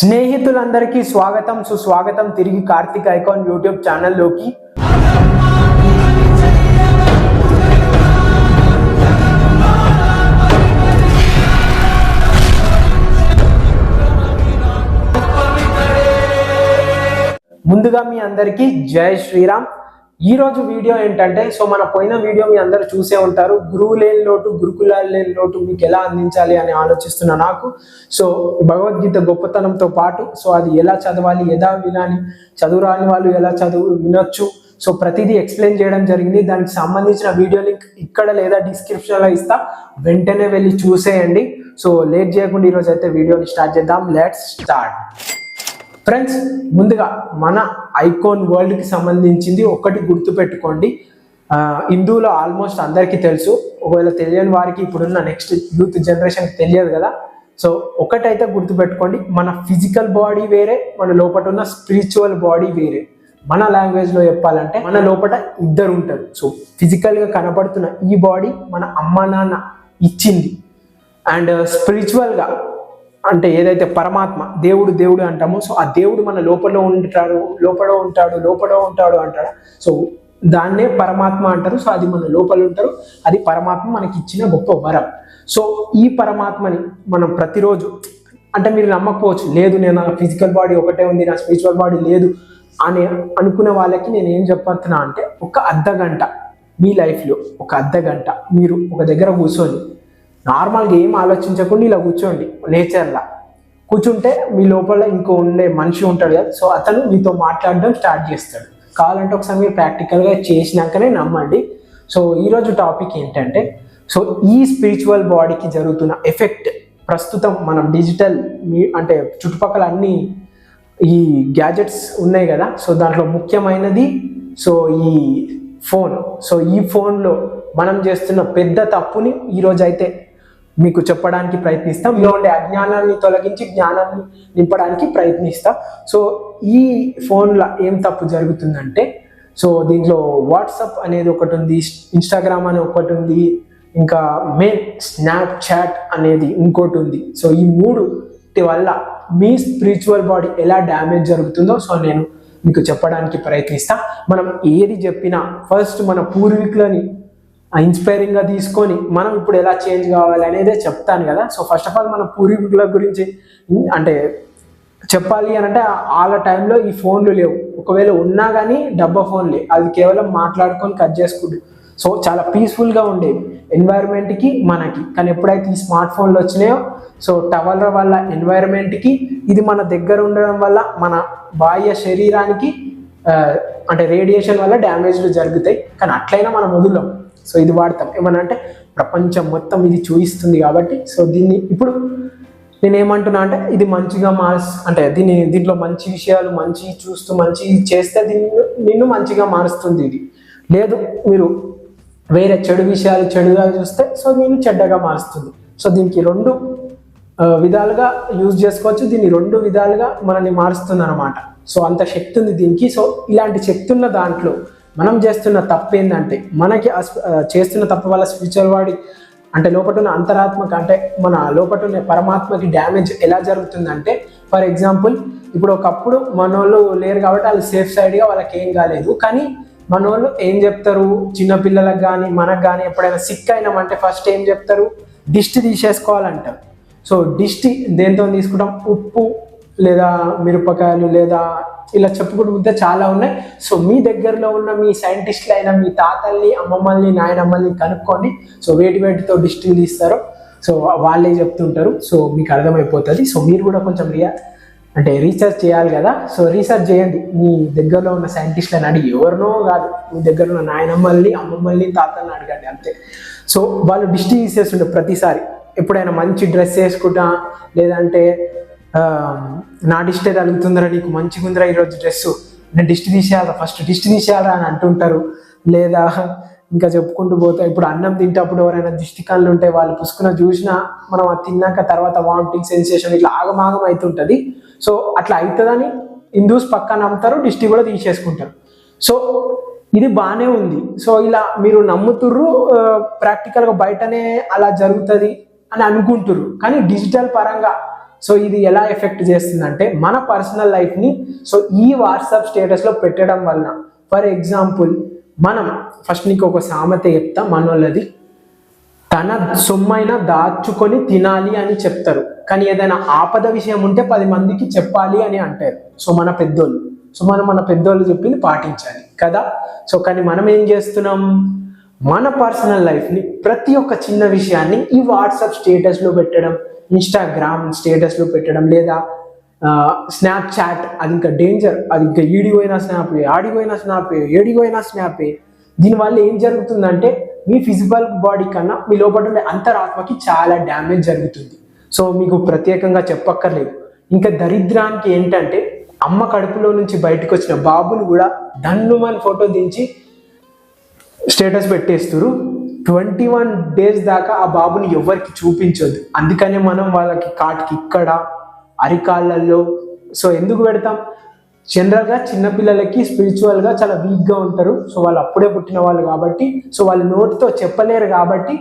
స్నేహితులందరికీ స్వాగతం సుస్వాగతం తిరిగి కార్తిక్ ఐకాన్ యూట్యూబ్ ఛానల్లోకి. ముందుగా మీ అందరికీ జై శ్రీరామ్. ఈ రోజు వీడియో ఏంటంటే సో మన పోయిన వీడియో మీ అందరు చూసే ఉంటారు. గురువు లేని లోటు గురుకులాలు లేని లోటు మీకు ఎలా అందించాలి అని ఆలోచిస్తున్న నాకు. సో భగవద్గీత గొప్పతనంతో పాటు సో అది ఎలా చదవాలి ఎలా వినాలి చదువు రాని వాళ్ళు ఎలా చదువు వినొచ్చు. సో ప్రతిదీ ఎక్స్ప్లెయిన్ చేయడం జరిగింది. దానికి సంబంధించిన వీడియో లింక్ ఇక్కడ లేదా డిస్క్రిప్షన్లో ఇస్తా. వెంటనే వెళ్ళి చూసేయండి. సో లేట్ చేయకుండా ఈరోజు అయితే వీడియోని స్టార్ట్ చేద్దాం. Let's start. ఫ్రెండ్స్ ముందుగా మన ఐకోన్ వరల్డ్కి సంబంధించింది ఒకటి గుర్తుపెట్టుకోండి. హిందువులో ఆల్మోస్ట్ అందరికీ తెలుసు. ఒకవేళ తెలియని వారికి ఇప్పుడున్న నెక్స్ట్ యూత్ జనరేషన్ తెలియదు కదా. సో ఒకటైతే గుర్తుపెట్టుకోండి. మన ఫిజికల్ బాడీ వేరే మన లోపల ఉన్న స్పిరిచువల్ బాడీ వేరే. మన లాంగ్వేజ్లో చెప్పాలంటే మన లోపల ఇద్దరు ఉంటారు. సో ఫిజికల్గా కనపడుతున్న ఈ బాడీ మన అమ్మ నాన్న ఇచ్చింది. అండ్ స్పిరిచువల్గా uh, అంటే ఏదైతే పరమాత్మ దేవుడు దేవుడు అంటామో సో ఆ దేవుడు మన లోపల ఉంటాడు లోపల ఉంటాడు లోపల ఉంటాడు అంటాడు? సో దాన్నే పరమాత్మ అంటారు. సో అది మన లోపల ఉంటారు. అది పరమాత్మ మనకి ఇచ్చిన గొప్ప వరం. సో ఈ పరమాత్మని మనం ప్రతిరోజు అంటే మీరు నమ్మకపోవచ్చు. లేదు నేను నా ఫిజికల్ బాడీ ఒకటే ఉంది నా స్పిరిచువల్ బాడీ లేదు అని అనుకునే వాళ్ళకి నేను ఏం చెప్పతున్నా అంటే ఒక అర్ధ గంట మీ లైఫ్లో ఒక అర్ధ గంట మీరు ఒక దగ్గర కూర్చొని నార్మల్గా ఏం ఆలోచించకుండా ఇలా కూర్చోండి నేచర్లా. కూర్చుంటే మీ లోపల ఇంకో ఉండే మనిషి ఉంటాడు కదా సో అతను మీతో మాట్లాడడం స్టార్ట్ చేస్తాడు. కావాలంటే ఒకసారి మీరు ప్రాక్టికల్గా చేసినాకనే నమ్మండి. సో ఈరోజు టాపిక్ ఏంటంటే సో ఈ స్పిరిచువల్ బాడీకి జరుగుతున్న ఎఫెక్ట్ ప్రస్తుతం మనం డిజిటల్ మీ అంటే చుట్టుపక్కల అన్ని ఈ గ్యాజెట్స్ ఉన్నాయి కదా సో దాంట్లో ముఖ్యమైనది సో ఈ ఫోన్. సో ఈ ఫోన్లో మనం చేస్తున్న పెద్ద తప్పుని ఈరోజైతే మీకు చెప్పడానికి ప్రయత్నిస్తాం. ఇలా ఉండే అజ్ఞానాన్ని తొలగించి జ్ఞానాన్ని నింపడానికి ప్రయత్నిస్తాం. సో ఈ ఫోన్లో ఏం తప్పు జరుగుతుందంటే సో దీంట్లో వాట్సప్ అనేది ఒకటి ఉంది ఇన్స్టాగ్రామ్ అని ఒకటి ఉంది ఇంకా మెయిన్ స్నాప్చాట్ అనేది ఇంకోటి ఉంది సో ఈ మూడు వల్ల మీ స్పిరిచువల్ బాడీ ఎలా డ్యామేజ్ జరుగుతుందో సో నేను మీకు చెప్పడానికి ప్రయత్నిస్తా. మనం ఏది చెప్పినా ఫస్ట్ మన పూర్వీకులని ఇన్స్పైరింగ్గా తీసుకొని మనం ఇప్పుడు ఎలా చేంజ్ కావాలి అనేదే చెప్తాను కదా. సో ఫస్ట్ ఆఫ్ ఆల్ మన పూర్వీకుల గురించి అంటే చెప్పాలి అని అంటే వాళ్ళ టైంలో ఈ ఫోన్లు లేవు. ఒకవేళ ఉన్నా కానీ డబ్బా ఫోన్లే అది కేవలం మాట్లాడుకొని కట్ చేసుకుంటు. సో చాలా పీస్ఫుల్గా ఉండేవి ఎన్వైరన్మెంట్కి మనకి. కానీ ఎప్పుడైతే ఈ స్మార్ట్ ఫోన్లు వచ్చినాయో సో టవల్ వల్ల ఎన్వైరన్మెంట్కి ఇది మన దగ్గర ఉండడం వల్ల మన బాహ్య శరీరానికి అంటే రేడియేషన్ వల్ల డ్యామేజ్లు జరుగుతాయి. కానీ అట్లయినా మనం వదులం సో ఇది వాడతాం. ఏమన్నా అంటే ప్రపంచం మొత్తం ఇది చూపిస్తుంది కాబట్టి సో దీన్ని ఇప్పుడు నేను ఏమంటున్నా అంటే ఇది మంచిగా మార్స్ అంటే దీని దీంట్లో మంచి విషయాలు మంచి చూస్తూ మంచి చేస్తే దీన్ని నిన్ను మంచిగా మారుస్తుంది ఇది. లేదు మీరు వేరే చెడు విషయాలు చెడుగా చూస్తే సో దీన్ని చెడ్డగా మారుస్తుంది. సో దీనికి రెండు విధాలుగా యూజ్ చేసుకోవచ్చు. దీన్ని రెండు విధాలుగా మనల్ని మారుస్తుంది అనమాట సో అంత శక్తి ఉంది దీనికి. సో ఇలాంటి శక్తి ఉన్న దాంట్లో మనం చేస్తున్న తప్పు ఏంటంటే మనకి చేస్తున్న తప్పు వల్ల స్పిరిచువల్ వాడి అంటే లోపటున్న ఉన్న అంతరాత్మక అంటే మన లోపటున్న ఉన్న పరమాత్మకి డ్యామేజ్ ఎలా జరుగుతుందంటే ఫర్ ఎగ్జాంపుల్ ఇప్పుడు ఒకప్పుడు మనోళ్ళు లేరు కాబట్టి వాళ్ళు సేఫ్ సైడ్గా వాళ్ళకి ఏం కాలేదు. కానీ మనోళ్ళు ఏం చెప్తారు? చిన్నపిల్లలకు కానీ మనకు కానీ ఎప్పుడైనా సిక్ అయినామంటే ఫస్ట్ ఏం చెప్తారు? దిష్టి తీసేసుకోవాలంటారు. సో దిష్టి దేంతో తీసుకుంటాం? ఉప్పు లేదా మిరపకాయలు లేదా ఇలా చెప్పుకుంటుంటే చాలా ఉన్నాయి. సో మీ దగ్గరలో ఉన్న మీ సైంటిస్టులు అయినా మీ తాతల్ని అమ్మమ్మల్ని నాయనమ్మల్ని కనుక్కోండి సో వేటి వేటితో డిస్టిల్ తీస్తారు సో వాళ్ళే చెప్తుంటారు. సో మీకు అర్థమైపోతుంది. సో మీరు కూడా కొంచెం రియా అంటే రీసెర్చ్ చేయాలి కదా. సో రీసెర్చ్ చేయండి. మీ దగ్గరలో ఉన్న సైంటిస్టులను అడిగి ఎవరినో కాదు మీ దగ్గర ఉన్న నాయనమ్మల్ని అమ్మమ్మల్ని తాతల్ని అడగండి అంతే. సో వాళ్ళు దిష్టి తీసేస్తుండే ప్రతిసారి. ఎప్పుడైనా మంచి డ్రెస్ వేసుకుంటా లేదంటే నా డిస్టే తగులుతుందిరా నీకు మంచిగుందిరా ఈరోజు డ్రెస్ నేను డిస్ట్ తీసేయాలా? ఫస్ట్ డిస్ట్ తీసేయాలా అని అంటుంటారు. లేదా ఇంకా చెప్పుకుంటూ పోతా ఇప్పుడు అన్నం తింటప్పుడు ఎవరైనా దిష్టి కళ్ళు ఉంటే వాళ్ళు పుసుకున చూసినా మనం అది తిన్నాక తర్వాత వామిటింగ్ సెన్సేషన్ ఇట్లా ఆగమాగం అవుతుంటుంది సో అట్లా అవుతుందని హిందూస్ పక్కా నమ్ముతారు దిష్టి కూడా తీసేసుకుంటారు. సో ఇది బాగానే ఉంది. సో ఇలా మీరు నమ్ముతుర్రు ప్రాక్టికల్గా బయటనే అలా జరుగుతుంది అని అనుకుంటుర్రు. కానీ డిజిటల్ పరంగా సో ఇది ఎలా ఎఫెక్ట్ చేస్తుందంటే మన పర్సనల్ లైఫ్ని సో ఈ వాట్సాప్ స్టేటస్లో పెట్టడం వలన. ఫర్ ఎగ్జాంపుల్ మనం ఫస్ట్ నీకు ఒక సామెత చెప్తా మనోళ్ళది. తన సొమ్మైన దాచుకొని తినాలి అని చెప్తారు. కానీ ఏదైనా ఆపద విషయం ఉంటే పది మందికి చెప్పాలి అని అంటారు. సో మన పెద్దోళ్ళు. సో మనం మన పెద్దోళ్ళు చెప్పింది పాటించాలి. కదా? సో కానీ మనం ఏం చేస్తున్నాం? మన పర్సనల్ లైఫ్ని ప్రతి ఒక్క చిన్న విషయాన్ని ఈ వాట్సాప్ స్టేటస్లో పెట్టడం. ఇన్స్టాగ్రామ్ స్టేటస్లో పెట్టడం లేదా స్నాప్ చాట్ అది ఇంకా డేంజర్ అది ఇంకా ఈడిపోయిన స్నాప్ ఆడిపోయిన స్నాప్ ఏడిపోయిన స్నాపే దీనివల్ల ఏం జరుగుతుందంటే మీ ఫిజికల్ బాడీ కన్నా మీ లోపల ఉండే అంతరాత్మకి చాలా డ్యామేజ్ జరుగుతుంది. సో మీకు ప్రత్యేకంగా చెప్పక్కర్లేదు. ఇంకా దరిద్రానికి ఏంటంటే అమ్మ కడుపులో నుంచి బయటకు వచ్చిన బాబును కూడా దన్నుమని ఫోటో దించి స్టేటస్ పెట్టేస్తురు ట్వంటీ వన్ డేస్ దాకా ఆ బాబుని ఎవరికి చూపించొద్దు. అందుకనే మనం వాళ్ళకి కాటికి ఇక్కడ అరికాళ్ళల్లో. సో ఎందుకు పెడతాం? జనరల్గా చిన్నపిల్లలకి స్పిరిచువల్గా చాలా వీక్గా ఉంటారు. సో వాళ్ళు అప్పుడే పుట్టిన వాళ్ళు కాబట్టి సో వాళ్ళు నోటితో చెప్పలేరు కాబట్టి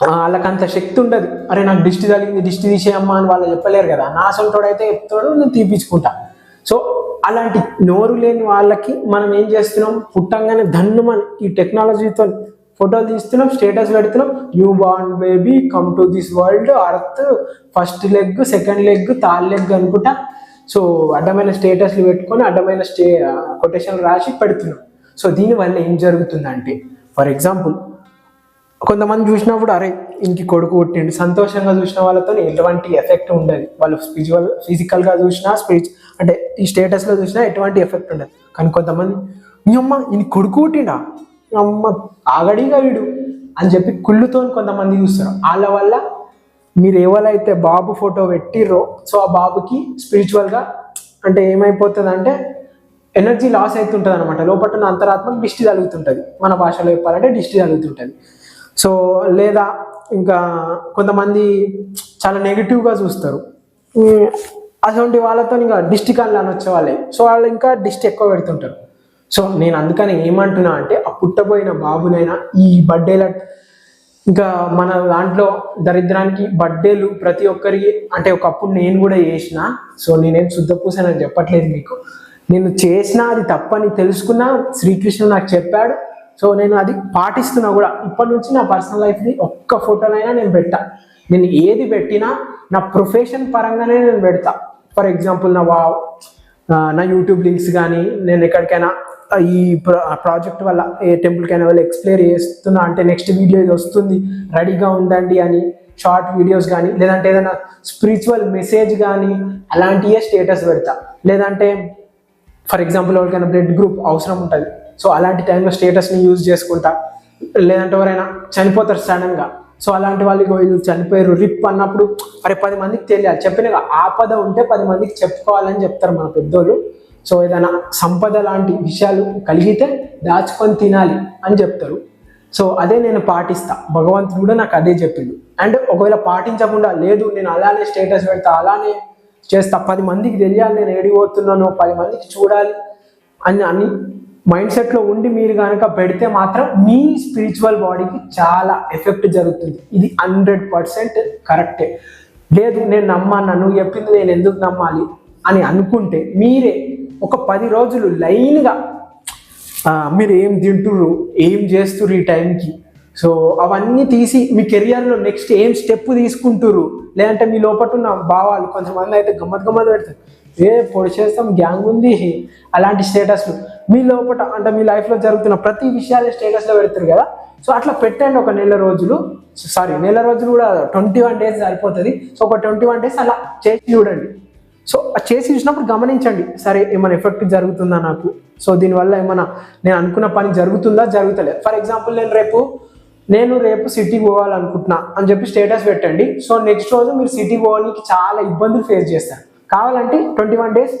వాళ్ళకంత అంత శక్తి ఉండదు. అరే నాకు దిష్టి తగిలింది దిష్టి తీసేయమ్మా అని వాళ్ళు చెప్పలేరు కదా. నా సొంతోడైతే చెప్తాడు నేను తీపించుకుంటా సో అలాంటి నోరు లేని వాళ్ళకి మనం ఏం చేస్తున్నాం? పుట్టంగానే ధన్ను ఈ టెక్నాలజీతో ఫోటోలు తీస్తున్నాం స్టేటస్ పెడుతున్నాం. New born baby come to this world earth first leg second leg third leg అనుకుంటా. సో అడ్డమైన స్టేటస్లు పెట్టుకొని అడ్డమైన స్టే కొటేషన్లు రాసి పెడుతున్నాం. సో దీనివల్ల ఏం జరుగుతుందంటే ఫర్ ఎగ్జాంపుల్ కొంతమంది చూసినప్పుడు అరే ఇంటికి కొడుకు పుట్టిండు సంతోషంగా చూసిన వాళ్ళతో ఎటువంటి ఎఫెక్ట్ ఉండదు. వాళ్ళు స్పిరిచువల్ ఫిజికల్గా చూసినా స్పిరిచు అంటే ఈ స్టేటస్లో చూసినా ఎటువంటి ఎఫెక్ట్ ఉండదు. కానీ కొంతమంది మీ అమ్మ ఈయన కొడుకు పుట్టిండా? అమ్మ ఆగడిగా వీడు అని చెప్పి కుళ్ళుతో కొంతమంది చూస్తారు వాళ్ళ వల్ల మీరు ఎవరైతే బాబు ఫోటో పెట్టిర్రో సో ఆ బాబుకి స్పిరిచువల్గా అంటే ఏమైపోతుంది అంటే ఎనర్జీ లాస్ అవుతుంటుంది అనమాట లోపల ఉన్న అంతరాత్మకు దిష్టి తగులుతుంటుంది. మన భాషలో చెప్పాలంటే దిష్టి తగులుతుంటుంది. సో లేదా ఇంకా కొంతమంది చాలా నెగిటివ్గా చూస్తారు. అటువంటి వాళ్ళతో ఇంకా దిష్టి కళ్ళు అని వచ్చే వాళ్ళే. సో వాళ్ళు ఇంకా దిష్టి ఎక్కువ పెడుతుంటారు. సో నేను అందుకని ఏమంటున్నా అంటే ఆ పుట్టబోయిన బాబునైనా ఈ బర్త్డేల ఇంకా మన దాంట్లో దరిద్రానికి బర్త్డేలు ప్రతి ఒక్కరికి అంటే ఒకప్పుడు నేను కూడా చేసిన సో నేనేం శుద్ధ పూసానని చెప్పట్లేదు మీకు. నేను చేసిన అది తప్పని తెలుసుకున్నా శ్రీకృష్ణుడు నాకు చెప్పాడు. సో నేను అది పాటిస్తున్నా కూడా. ఇప్పటి నుంచి నా పర్సనల్ లైఫ్ని ఒక్క ఫోటోనైనా నేను పెట్టా. నేను ఏది పెట్టినా నా ప్రొఫెషన్ పరంగానే నేను పెడతా. ఫర్ ఎగ్జాంపుల్ నా వా నా యూట్యూబ్ లింక్స్ కానీ నేను ఎక్కడికైనా ఈ ప్రాజెక్ట్ వల్ల ఏ టెంపుల్కైనా వెళ్ళి ఎక్స్ప్లెయిర్ చేస్తున్నా అంటే నెక్స్ట్ వీడియో ఇది వస్తుంది రెడీగా ఉండండి అని షార్ట్ వీడియోస్ కానీ లేదంటే ఏదైనా స్పిరిచువల్ మెసేజ్ కానీ అలాంటివే స్టేటస్ పెడతా. లేదంటే ఫర్ ఎగ్జాంపుల్ ఎవరికైనా బ్లడ్ గ్రూప్ అవసరం ఉంటుంది. సో అలాంటి టైంలో స్టేటస్ని యూజ్ చేసుకుంటా. లేదంటే ఎవరైనా చనిపోతారు సడన్గా సో అలాంటి వాళ్ళకి వీళ్ళు చనిపోయారు రిప్ అన్నప్పుడు అరే పది మందికి తెలియాలి. చెప్పిన ఆపద ఉంటే పది మందికి చెప్పుకోవాలని చెప్తారు మన పెద్దోళ్ళు. సో ఏదైనా సంపద లాంటి విషయాలు కలిగితే దాచుకొని తినాలి అని చెప్తారు. సో అదే నేను పాటిస్తా. భగవంతుడు కూడా నాకు అదే చెప్పిండు. అండ్ ఒకవేళ పాటించకుండా లేదు నేను అలానే స్టేటస్ పెడతా అలానే చేస్తా పది మందికి తెలియాలి నేను ఏడిపోతున్నాను పది మందికి చూడాలి అని అని మైండ్ సెట్లో ఉండి మీరు కనుక పెడితే మాత్రం మీ స్పిరిచువల్ బాడీకి చాలా ఎఫెక్ట్ జరుగుతుంది. ఇది హండ్రెడ్ పర్సెంట్ కరెక్టే లేదు నేను నమ్మాను నువ్వు చెప్పింది నేను ఎందుకు నమ్మాలి అని అనుకుంటే మీరే ఒక పది రోజులు లైన్గా మీరు ఏం తింటుర్రు ఏం చేస్తుర్రు ఈ టైంకి? సో అవన్నీ తీసి మీ కెరియర్లో నెక్స్ట్ ఏం స్టెప్ తీసుకుంటుర్రు? లేదంటే మీ లోపల ఉన్న భావాలు కొంతమంది అయితే గమ్మత్ గమ్మత్ పెడతారు. ఏ పొడి చేస్తాం గ్యాంగ్ ఉంది అలాంటి స్టేటస్లు. మీ లోపల అంటే మీ లైఫ్లో జరుగుతున్న ప్రతి విషయాలు స్టేటస్లో పెడతారు కదా? సో అట్లా పెట్టండి ఒక నెల రోజులు. సారీ నెల రోజులు కూడా ట్వంటీ వన్ డేస్ సరిపోతుంది. సో ఒక ట్వంటీ వన్ డేస్ అలా చేసి చూడండి. సో చేసి చూసినప్పుడు గమనించండి. సరే ఏమైనా ఎఫెక్ట్ జరుగుతుందా నాకు? సో దీనివల్ల ఏమైనా నేను అనుకున్న పని జరుగుతుందా జరుగుతలేదు? ఫర్ ఎగ్జాంపుల్ నేను రేపు నేను రేపు సిటీ పోవాలనుకుంటున్నా అని చెప్పి స్టేటస్ పెట్టండి. సో నెక్స్ట్ రోజు మీరు సిటీ పోవడానికి చాలా ఇబ్బందులు ఫేస్ చేస్తారు. కావాలంటే ట్వంటీ వన్ డేస్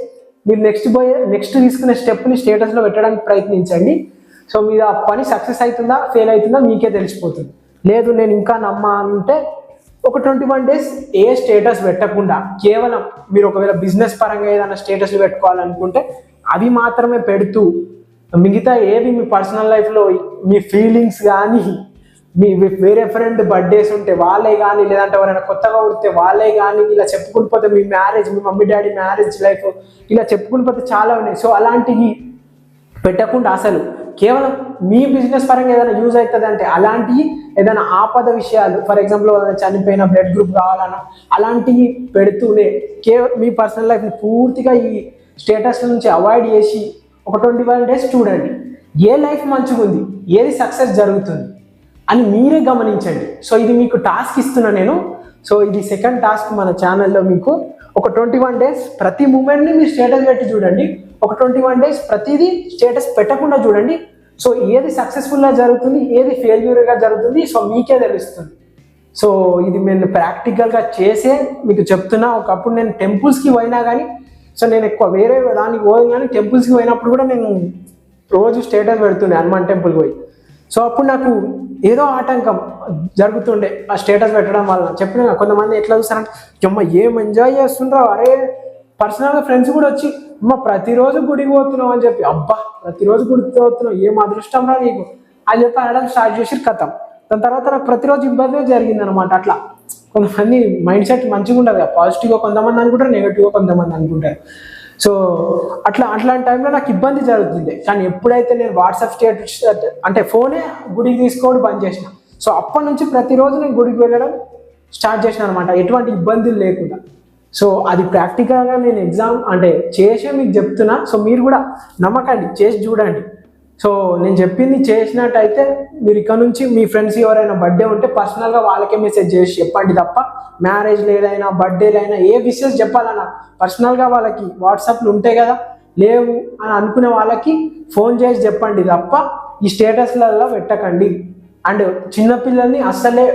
మీరు నెక్స్ట్ పోయే నెక్స్ట్ తీసుకునే స్టెప్ని స్టేటస్లో పెట్టడానికి ప్రయత్నించండి. సో మీరు ఆ పని సక్సెస్ అవుతుందా ఫెయిల్ అవుతుందా మీకే తెలిసిపోతుంది. లేదు నేను ఇంకా నమ్మా అంటే ఒక ట్వంటీ వన్ డేస్ ఏ స్టేటస్ పెట్టకుండా కేవలం మీరు ఒకవేళ బిజినెస్ పరంగా ఏదైనా స్టేటస్లు పెట్టుకోవాలనుకుంటే అవి మాత్రమే పెడుతూ మిగతా ఏవి మీ పర్సనల్ లైఫ్లో మీ ఫీలింగ్స్ కానీ మీ వేరే ఫ్రెండ్ బర్త్డేస్ ఉంటే వాళ్ళే కానీ లేదంటే ఎవరైనా కొత్తగా ఉడితే వాళ్ళే కానీ ఇలా చెప్పుకుని పోతే మీ మ్యారేజ్ మీ మమ్మీ డాడీ మ్యారేజ్ లైఫ్ ఇలా చెప్పుకుని పోతే చాలా ఉన్నాయి. సో అలాంటివి పెట్టకుండా అసలు కేవలం మీ బిజినెస్ పరంగా ఏదైనా యూజ్ అవుతుంది అంటే అలాంటివి ఏదైనా ఆపద విషయాలు ఫర్ ఎగ్జాంపుల్ చనిపోయిన బ్లడ్ గ్రూప్ కావాలన్నా అలాంటివి పెడుతూనే కేవలం మీ పర్సనల్ లైఫ్ని పూర్తిగా ఈ స్టేటస్ నుంచి అవాయిడ్ చేసి ఒక ట్వంటీ వన్ డేస్ చూడండి. ఏ లైఫ్ మంచిగా ఉంది? ఏది సక్సెస్ జరుగుతుంది? అని మీరే గమనించండి. సో ఇది మీకు టాస్క్ ఇస్తున్నా నేను. సో ఇది సెకండ్ టాస్క్ మన ఛానల్లో మీకు ఒక ట్వంటీ వన్ డేస్ ప్రతి మూమెంట్ని మీరు స్టేటస్ పెట్టి చూడండి. ఒక ట్వంటీ వన్ డేస్ ప్రతిదీ స్టేటస్ పెట్టకుండా చూడండి. సో ఏది సక్సెస్ఫుల్గా జరుగుతుంది ఏది ఫెయిల్యూర్గా జరుగుతుంది సో మీకే తెలుస్తుంది. సో ఇది నేను ప్రాక్టికల్గా చేసే మీకు చెప్తున్నా. ఒకప్పుడు నేను టెంపుల్స్కి పోయినా కానీ సో నేను ఎక్కువ వేరే దానికి పోయి కానీ టెంపుల్స్కి పోయినప్పుడు కూడా నేను రోజు స్టేటస్ పెడుతుండే హనుమాన్ టెంపుల్ పోయి. సో అప్పుడు నాకు ఏదో ఆటంకం జరుగుతుండే ఆ స్టేటస్ పెట్టడం వల్ల. చెప్పిన కొంతమంది ఎట్లా చూస్తారంటే అమ్మ ఏం ఎంజాయ్ చేస్తుండ్రో? అరే పర్సనల్గా ఫ్రెండ్స్ కూడా వచ్చి అమ్మ ప్రతిరోజు గుడికి పోతున్నావు అని చెప్పి అబ్బా ప్రతిరోజు గుడికి పోతున్నావు ఏం అదృష్టం రా నీకు? అని చెప్పి అనడం స్టార్ట్ చేసి కథం. దాని తర్వాత నాకు ప్రతిరోజు ఇబ్బంది జరిగింది అనమాట అట్లా. కొంతమంది మైండ్ సెట్ మంచిగా ఉండదు పాజిటివ్గా కొంతమంది అనుకుంటారు నెగిటివ్గా కొంతమంది అనుకుంటారు. సో అట్లా అట్లాంటి టైంలో నాకు ఇబ్బంది జరుగుతుంది. కానీ ఎప్పుడైతే నేను వాట్సాప్ స్టేటస్ అంటే ఫోనే గుడికి తీసుకోవడం బంద్ చేసిన. సో అప్పటి నుంచి ప్రతిరోజు నేను గుడికి వెళ్ళడం స్టార్ట్ చేసిన అనమాట ఎటువంటి ఇబ్బందులు లేకుండా. సో అది ప్రాక్టికల్గా నేను ఎగ్జామ్ అంటే చేసే మీకు చెప్తున్నా. సో మీరు కూడా నమ్మకండి చేసి చూడండి. సో నేను చెప్పింది చేసినట్టయితే మీరు ఇక్కడ నుంచి మీ ఫ్రెండ్స్ ఎవరైనా బర్త్డే ఉంటే పర్సనల్గా వాళ్ళకే మెసేజ్ చేసి చెప్పండి తప్ప మ్యారేజ్ లేదైనా బర్త్డేలైనా ఏ విషయస్ చెప్పాలన్నా పర్సనల్గా వాళ్ళకి వాట్సాప్లు ఉంటాయి కదా లేవు అని అనుకునే వాళ్ళకి ఫోన్ చేసి చెప్పండి తప్ప ఈ స్టేటస్లలో పెట్టకండి. అండ్ చిన్నపిల్లల్ని అస్సలే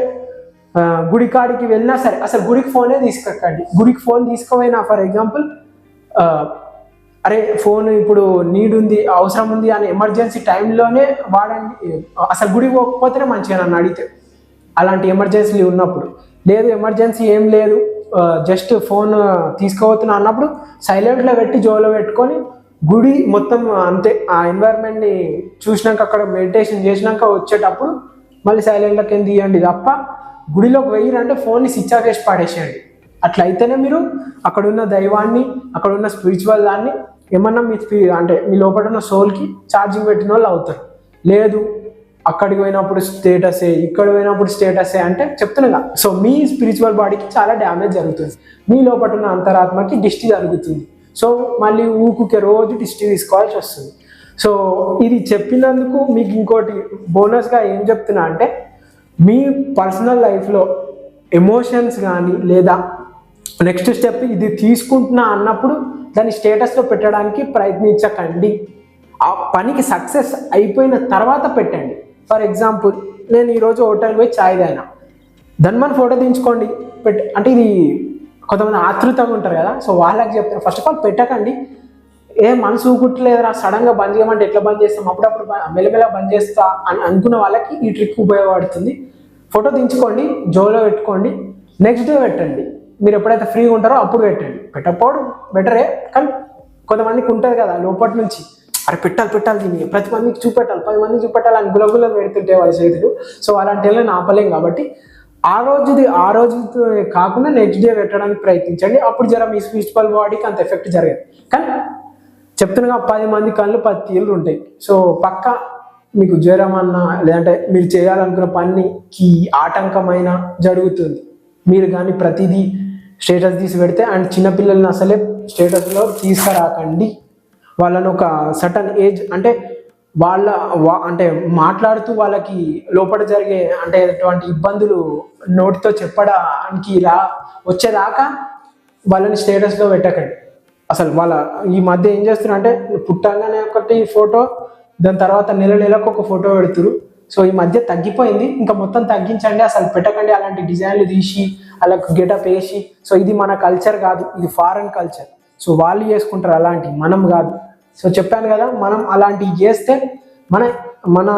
గుడికాడికి గుడి కాడికి వెళ్ళినా సరే అసలు గుడికి ఫోనే తీసుకెక్కండి గుడికి ఫోన్ తీసుకుపోయినా ఫర్ ఎగ్జాంపుల్ అరే ఫోన్ ఇప్పుడు నీడ్ ఉంది అవసరం ఉంది అని ఎమర్జెన్సీ టైంలోనే వాడండి అసలు గుడికి పోకపోతేనే మంచిగా నన్ను అడిగితే. అలాంటి ఎమర్జెన్సీ ఉన్నప్పుడు. లేదు ఎమర్జెన్సీ ఏం లేదు. జస్ట్ ఫోన్ తీసుకోబోతున్నా అన్నప్పుడు సైలెంట్లో పెట్టి జోలో పెట్టుకొని గుడి మొత్తం అంతే. ఆ ఎన్వైర్న్మెంట్ని చూసినాక అక్కడ మెడిటేషన్ చేసినాక వచ్చేటప్పుడు మళ్ళీ సైలెంట్లోకి ఏం తీయండి తప్ప గుడిలోకి వెయ్యిరంటే ఫోన్ని స్విచ్ ఆఫ్ చేసి పాడేసేయండి అట్లయితేనే మీరు అక్కడ ఉన్న దైవాన్ని అక్కడ ఉన్న స్పిరిచువల్ దాన్ని ఏమన్నా మీ అంటే మీ లోపల ఉన్న సోల్కి ఛార్జింగ్ పెట్టిన వాళ్ళు అవుతారు. లేదు అక్కడికి పోయినప్పుడు స్టేటసే ఇక్కడ పోయినప్పుడు స్టేటసే అంటే చెప్తున్నా సో మీ స్పిరిచువల్ బాడీకి చాలా డ్యామేజ్ జరుగుతుంది. మీ లోపల ఉన్న అంతరాత్మకి డిస్టి జరుగుతుంది. సో మళ్ళీ ఊకుకే రోజు దిష్టి తీసుకోవాల్సి వస్తుంది. సో ఇది చెప్పినందుకు మీకు ఇంకోటి బోనస్గా ఏం చెప్తున్నా అంటే మీ పర్సనల్ లైఫ్లో ఎమోషన్స్ కానీ లేదా నెక్స్ట్ స్టెప్ ఇది తీసుకుంటున్నా అన్నప్పుడు దాన్ని స్టేటస్లో పెట్టడానికి ప్రయత్నించకండి. ఆ పనికి సక్సెస్ అయిపోయిన తర్వాత పెట్టండి. ఫర్ ఎగ్జాంపుల్ నేను ఈరోజు హోటల్ పోయి ఛాయ్ తాగినా. దాన్ని మన ఫోటో దించుకోండి. పెట్ అంటే ఇది కొంతమంది ఆతృతంగా ఉంటారు కదా సో వాళ్ళకి చెప్తాను ఫస్ట్ ఆఫ్ ఆల్ పెట్టకండి. ఏ మనసు ఊకుట్లేదురా సడన్గా బంద్ చేయమంటే ఎట్లా బంద్ చేస్తాం? అప్పుడప్పుడు బ- మెల్లమెల్ల బంద్ చేస్తా అని అనుకున్న వాళ్ళకి ఈ ట్రిక్ ఉపయోగపడుతుంది. ఫోటో దించుకోండి జోలో పెట్టుకోండి. నెక్స్ట్ డే పెట్టండి. మీరు ఎప్పుడైతే ఫ్రీగా ఉంటారో అప్పుడు పెట్టండి. పెట్టకపోవడం బెటరే కానీ కొంతమందికి ఉంటుంది కదా లోపటి నుంచి. అరే పెట్టాలి పెట్టాలి దీన్ని. ప్రతి మందికి చూపెట్టాలి పది మందికి చూపెట్టాలి అని గులగుల పెడుతుంటే వాళ్ళ చేతులు. సో అలాంటి వాళ్ళని ఆపలేం కాబట్టి ఆ రోజుది ఆ రోజు కాకుండా నెక్స్ట్ డే పెట్టడానికి ప్రయత్నించండి. అప్పుడు జర మీ స్పిరిచువల్ బాడీకి అంత ఎఫెక్ట్ జరగదు. కానీ చెప్తున్నా పది మంది కళ్ళు పది తీళ్ళు ఉంటాయి. సో పక్క మీకు జ్వరం అన్నా లేదంటే మీరు చేయాలనుకున్న పనికి ఆటంకమైన జరుగుతుంది. మీరు కానీ ప్రతిదీ స్టేటస్ తీసి పెడితే అండ్ చిన్నపిల్లల్ని అసలే స్టేటస్లో తీసుకురాకండి. వాళ్ళని ఒక సటన్ ఏజ్ అంటే వాళ్ళ అంటే మాట్లాడుతూ వాళ్ళకి లోపల జరిగే అంటే అటువంటి ఇబ్బందులు నోటితో చెప్పడానికి రా వచ్చేదాకా వాళ్ళని స్టేటస్లో పెట్టకండి. అసలు వాళ్ళ ఈ మధ్య ఏం చేస్తున్నారు అంటే పుట్టంగానే ఒకటి ఫోటో దాని తర్వాత నెల నెలకు ఒక ఫోటో పెడుతురు. సో ఈ మధ్య తగ్గిపోయింది. ఇంకా మొత్తం తగ్గించండి అసలు పెట్టకండి అలాంటి డిజైన్లు తీసి అలా గెటప్ వేసి సో ఇది మన కల్చర్ కాదు ఇది ఫారెన్ కల్చర్ సో వాళ్ళు చేసుకుంటారు అలాంటి మనం కాదు. సో చెప్పాను కదా మనం అలాంటివి చేస్తే మన మన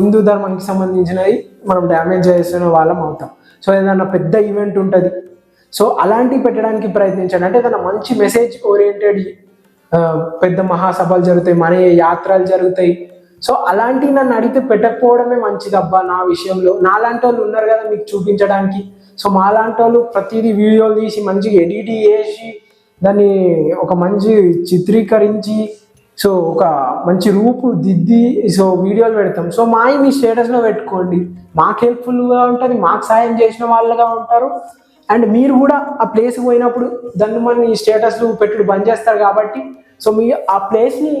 హిందూ ధర్మానికి సంబంధించినవి మనం డ్యామేజ్ చేసిన వాళ్ళం అవుతాం. సో ఏదైనా పెద్ద ఈవెంట్ ఉంటుంది సో అలాంటివి పెట్టడానికి ప్రయత్నించండి. అంటే ఏదైనా మంచి మెసేజ్ ఓరియంటెడ్ పెద్ద మహాసభలు జరుగుతాయి మన యాత్రలు జరుగుతాయి. సో అలాంటివి నన్ను అడిగితే పెట్టకపోవడమే మంచిది అబ్బా నా విషయంలో. నాలాంటి వాళ్ళు ఉన్నారు కదా మీకు చూపించడానికి. సో మాలాంటి వాళ్ళు ప్రతిదీ వీడియోలు తీసి మంచిగా ఎడిట్ చేసి దాన్ని ఒక మంచి చిత్రీకరించి సో ఒక మంచి రూపు దిద్ది సో వీడియోలు పెడతాం. సో మా మీ స్టేటస్లో పెట్టుకోండి. మాకు హెల్ప్ఫుల్గా ఉంటుంది మాకు సాయం చేసిన వాళ్ళుగా ఉంటారు. అండ్ మీరు కూడా ఆ ప్లేస్కి పోయినప్పుడు దాన్ని మన స్టేటస్లు పెట్టుడు బంద్ చేస్తారు కాబట్టి సో మీ ఆ ప్లేస్ని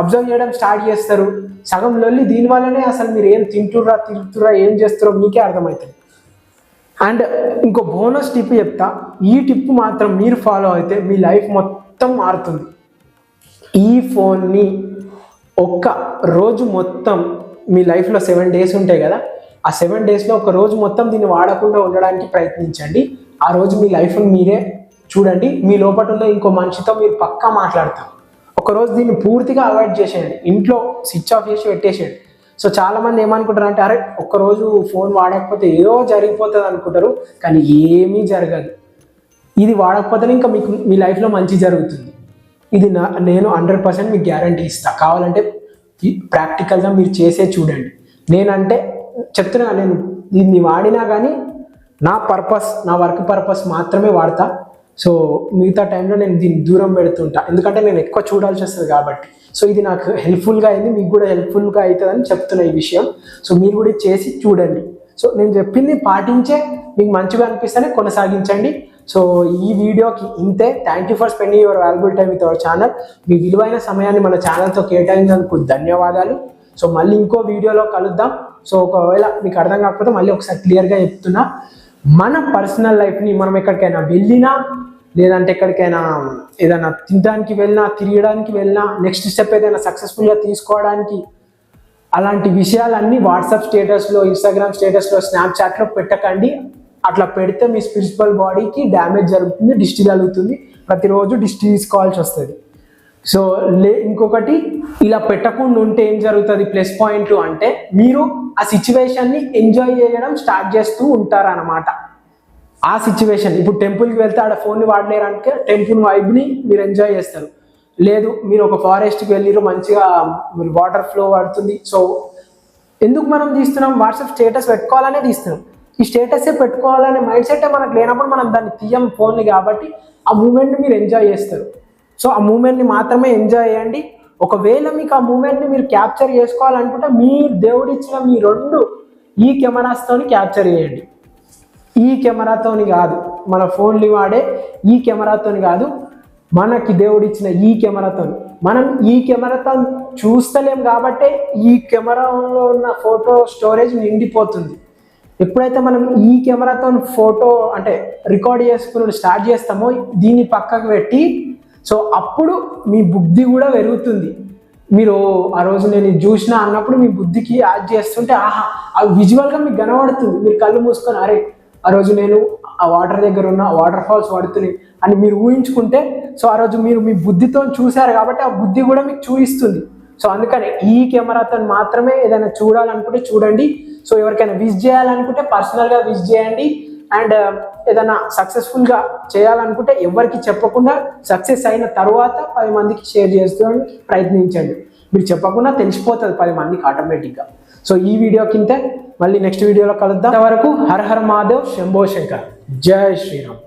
అబ్జర్వ్ చేయడం స్టార్ట్ చేస్తారు. సగం లొల్లి దీనివల్లనే అసలు మీరు ఏం తింటుర్రా తిరుగుతుర్రా ఏం చేస్తారో మీకే అర్థమవుతుంది. అండ్ ఇంకో బోనస్ టిప్ చెప్తా ఈ టిప్ మాత్రం మీరు ఫాలో అయితే మీ లైఫ్ మొత్తం మారుతుంది. ఈ ఫోన్ని ఒక్క రోజు మొత్తం మీ లైఫ్లో సెవెన్ డేస్ ఉంటాయి కదా ఆ సెవెన్ డేస్లో ఒక రోజు మొత్తం దీన్ని వాడకుండా ఉండడానికి ప్రయత్నించండి. ఆ రోజు మీ లైఫ్ని మీరే చూడండి మీ లోపల ఉన్న ఇంకో మనిషితో మీరు పక్కా మాట్లాడతారు. ఒక రోజు దీన్ని పూర్తిగా అవాయిడ్ చేసేయండి ఇంట్లో స్విచ్ ఆఫ్ చేసి పెట్టేసేయండి. సో చాలామంది ఏమనుకుంటారంటే ఏమనుకుంటారు అంటే అరే ఒక్కరోజు ఫోన్ వాడకపోతే ఏదో జరిగిపోతుంది అనుకుంటారు కానీ ఏమీ జరగదు. ఇది వాడకపోతే ఇంకా మీకు మీ లైఫ్లో మంచి జరుగుతుంది. ఇది నా నేను హండ్రెడ్ పర్సెంట్ మీకు గ్యారంటీ ఇస్తా. కావాలంటే ప్రాక్టికల్గా మీరు చేసే చూడండి. నేనంటే చెప్తున్నా నేను దీన్ని వాడినా కానీ నా పర్పస్ నా వర్క్ పర్పస్ మాత్రమే వాడతా. సో మిగతా టైంలో నేను దీన్ని దూరం పెడుతుంటా. ఎందుకంటే నేను ఎక్కువ చూడాల్సి వస్తుంది కాబట్టి. సో ఇది నాకు హెల్ప్ఫుల్గా అయింది మీకు కూడా హెల్ప్ఫుల్గా అవుతుందని చెప్తున్నా ఈ విషయం. సో మీరు కూడా చేసి చూడండి. సో నేను చెప్పింది పాటించే మీకు మంచిగా అనిపిస్తేనే కొనసాగించండి. సో ఈ వీడియోకి ఇంతే. Thank you for spending your valuable time with our channel మీ విలువైన సమయాన్ని మన ఛానల్తో కేటాయించినందుకు ధన్యవాదాలు. సో మళ్ళీ ఇంకో వీడియోలో కలుద్దాం. సో ఒకవేళ మీకు అర్థం కాకపోతే మళ్ళీ ఒకసారి క్లియర్గా చెప్తున్నా. మన పర్సనల్ లైఫ్ని మనం ఎక్కడికైనా వెళ్ళినా లేదంటే ఎక్కడికైనా ఏదైనా తినడానికి వెళ్ళినా తిరగడానికి వెళ్ళినా నెక్స్ట్ స్టెప్ ఏదైనా సక్సెస్ఫుల్గా తీసుకోవడానికి అలాంటి విషయాలన్నీ వాట్సాప్ స్టేటస్లో ఇన్స్టాగ్రామ్ స్టేటస్లో స్నాప్చాట్లో పెట్టకండి. అట్లా పెడితే మీ స్పిరిచువల్ బాడీకి డ్యామేజ్ జరుగుతుంది దిష్టి జరుగుతుంది. ప్రతిరోజు డిస్టి తీసుకోవాల్సి వస్తుంది. సో లే ఇంకొకటి ఇలా పెట్టకుండా ఉంటే ఏం జరుగుతుంది? ప్లస్ పాయింట్లు అంటే మీరు ఆ సిచ్యువేషన్ని ఎంజాయ్ చేయడం స్టార్ట్ చేస్తూ ఉంటారన్నమాట. ఆ సిచ్యువేషన్ ఇప్పుడు టెంపుల్కి వెళ్తే ఆడ ఫోన్ని వాడలేరంటే టెంపుల్ వైబ్ని మీరు ఎంజాయ్ చేస్తారు. లేదు మీరు ఒక ఫారెస్ట్కి వెళ్ళిరు మంచిగా మీరు వాటర్ ఫ్లో పడుతుంది. సో ఎందుకు మనం తీస్తున్నాం? వాట్సాప్ స్టేటస్ పెట్టుకోవాలనే తీస్తున్నాం. ఈ స్టేటసే పెట్టుకోవాలనే మైండ్ సెట్ మనకు లేనప్పుడు మనం దాన్ని తీయం ఫోన్ని కాబట్టి ఆ మూమెంట్ని మీరు ఎంజాయ్ చేస్తారు. సో ఆ మూమెంట్ని మాత్రమే ఎంజాయ్ చేయండి. ఒకవేళ మీకు ఆ మూమెంట్ని మీరు క్యాప్చర్ చేసుకోవాలనుకుంటే మీ దేవుడిచ్చిన మీ రెండు ఈ కెమెరాస్తోని క్యాప్చర్ చేయండి. ఈ కెమెరాతోని కాదు మన ఫోన్లు వాడే ఈ కెమెరాతోని కాదు మనకి దేవుడిచ్చిన ఈ కెమెరాతో మనం ఈ కెమెరాతో చూస్తలేం కాబట్టే ఈ కెమెరాలో ఉన్న ఫోటో స్టోరేజ్ నిండిపోతుంది. ఎప్పుడైతే మనం ఈ కెమెరాతో ఫోటో అంటే రికార్డ్ చేసుకుని స్టార్ట్ చేస్తామో దీన్ని పక్కకు పెట్టి సో అప్పుడు మీ బుద్ధి కూడా పెరుగుతుంది. మీరు ఆ రోజు నేను ఇది చూసిన అన్నప్పుడు మీ బుద్ధికి యాడ్ చేస్తుంటే ఆహా అది విజువల్గా మీకు కనబడుతుంది. మీరు కళ్ళు మూసుకొని అరే ఆ రోజు నేను ఆ వాటర్ దగ్గర ఉన్న వాటర్ ఫాల్స్ పడుతున్నాయి అని మీరు ఊహించుకుంటే సో ఆ రోజు మీరు మీ బుద్ధితో చూశారు కాబట్టి ఆ బుద్ధి కూడా మీకు చూపిస్తుంది. సో అందుకని ఈ కెమెరాతో మాత్రమే ఏదైనా చూడాలనుకుంటే చూడండి. సో ఎవరికైనా విజ్ చేయాలనుకుంటే పర్సనల్గా విజ్ చేయండి. అండ్ ఏదైనా సక్సెస్ఫుల్గా చేయాలనుకుంటే ఎవరికి చెప్పకుండా సక్సెస్ అయిన తర్వాత పది మందికి షేర్ చేస్తూ ప్రయత్నించండి. మీరు చెప్పకుండా తెలిసిపోతుంది పది మందికి ఆటోమేటిక్గా సో ఈ వీడియో కింద మళ్ళీ నెక్స్ట్ వీడియోలో కలుద్దాం. వరకు హర హర మాధవ్ శంభో శంకర్. జై శ్రీరామ్.